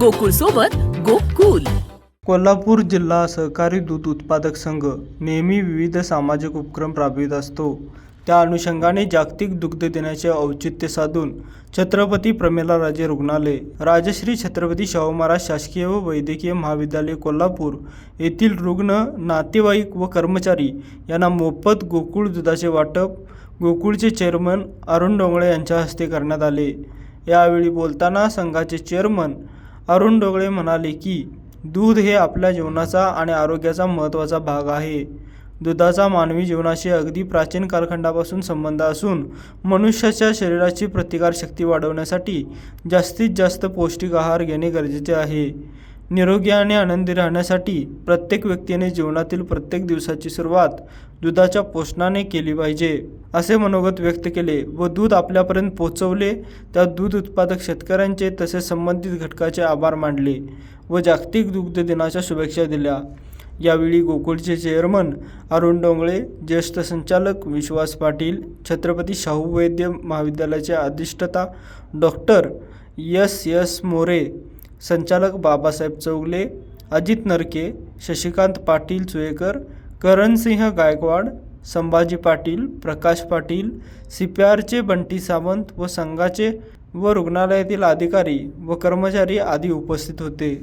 गोकुळ सोबत गोकुल. कोल्हापूर जिल्हा सहकारी दूध उत्पादक संघ नेहमी विविध सामाजिक उपक्रम राबवित असतो. त्या अनुषंगाने जागतिक दुग्ध दिनाचे औचित्य साधून छत्रपती प्रमेला राजे रुग्णालय राजश्री छत्रपती शाहू महाराज शासकीय व वैद्यकीय महाविद्यालय कोल्हापूर येथील रुग्ण नातेवाईक व कर्मचारी यांना मोफत गोकुळ दुधाचे वाटप गोकुळचे चेअरमन अरुण डोंगळे यांच्या हस्ते करण्यात आले. यावेळी बोलताना संघाचे चेअरमन अरुण डोगळे म्हणाले की दूध हे आपल्या जीवनाचा आणि आरोग्याचा महत्त्वाचा भाग आहे. दुधाचा मानवी जीवनाशी अगदी प्राचीन कालखंडापासून संबंध असून मनुष्याच्या शरीराची प्रतिकारशक्ती वाढवण्यासाठी जास्तीत जास्त पौष्टिक आहार घेणे गरजेचे आहे. निरोगी आणि आनंदी राहण्यासाठी प्रत्येक व्यक्तीने जीवनातील प्रत्येक दिवसाची सुरुवात दुधाच्या पोषणाने केली पाहिजे असे मनोगत व्यक्त केले. व दूध आपल्यापर्यंत पोहोचवले त्या दूध उत्पादक शेतकऱ्यांचे तसेच संबंधित घटकाचे आभार मानले व जागतिक दुग्ध दिनाच्या शुभेच्छा दिल्या. यावेळी गोकुळचे चेअरमन अरुण डोंगळे ज्येष्ठ संचालक विश्वास पाटील छत्रपती शाहू वैद्य महाविद्यालयाचे अधिष्ठता डॉक्टर यस यस मोरे संचालक बाबासाहेब चौगले अजित नरके शशिकांत पाटील चुएकर करणसिंह गायकवाड संभाजी पाटील प्रकाश पाटील सी पी आरचे बंटी सावंत व संघाचे व रुग्णालयातील अधिकारी व कर्मचारी आदी उपस्थित होते.